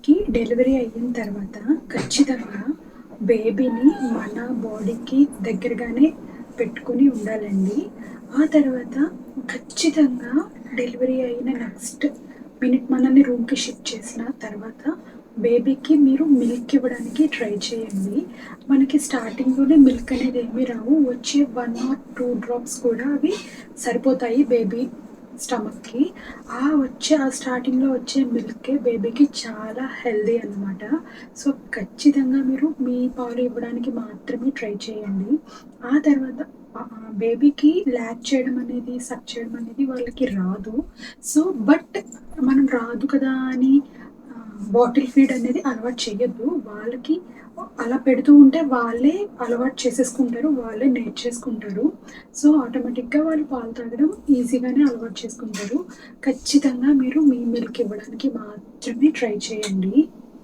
బేబీకి డెలివరీ అయిన తర్వాత ఖచ్చితంగా బేబీని మన బాడీకి దగ్గరగానే పెట్టుకొని ఉండాలండి. ఆ తర్వాత ఖచ్చితంగా డెలివరీ అయిన నెక్స్ట్ మినిట్ మనల్ని రూమ్కి షిఫ్ట్ చేసిన తర్వాత బేబీకి మీరు మిల్క్ ఇవ్వడానికి ట్రై చేయండి. మనకి స్టార్టింగ్లోనే మిల్క్ అనేది ఏమీ రావు వచ్చే వన్ ఆర్ టూ డ్రాప్స్ కూడా అవి సరిపోతాయి బేబీ స్టమక్కి. ఆ వచ్చే ఆ స్టార్టింగ్లో వచ్చే మిల్కే బేబీకి చాలా హెల్దీ అన్నమాట. సో ఖచ్చితంగా మీరు మీ పాలు ఇవ్వడానికి మాత్రమే ట్రై చేయండి. ఆ తర్వాత బేబీకి ల్యాక్ చేయడం అనేది సక్ చేయడం అనేది వాళ్ళకి రాదు. సో బట్ మనం రాదు కదా అని బాటిల్ ఫీడ్ అనేది అలవాటు చేయొద్దు. వాళ్ళకి అలా పెడుతూ ఉంటే వాళ్ళే అలవాటు చేసేసుకుంటారు వాళ్ళే నేర్చేసుకుంటారు సో ఆటోమేటిక్గా వాళ్ళు పాలు తాగడం ఈజీగానే అలవాటు చేసుకుంటారు. ఖచ్చితంగా మీరు మీ మిల్క్ ఇవ్వడానికి మాత్రమే ట్రై చేయండి.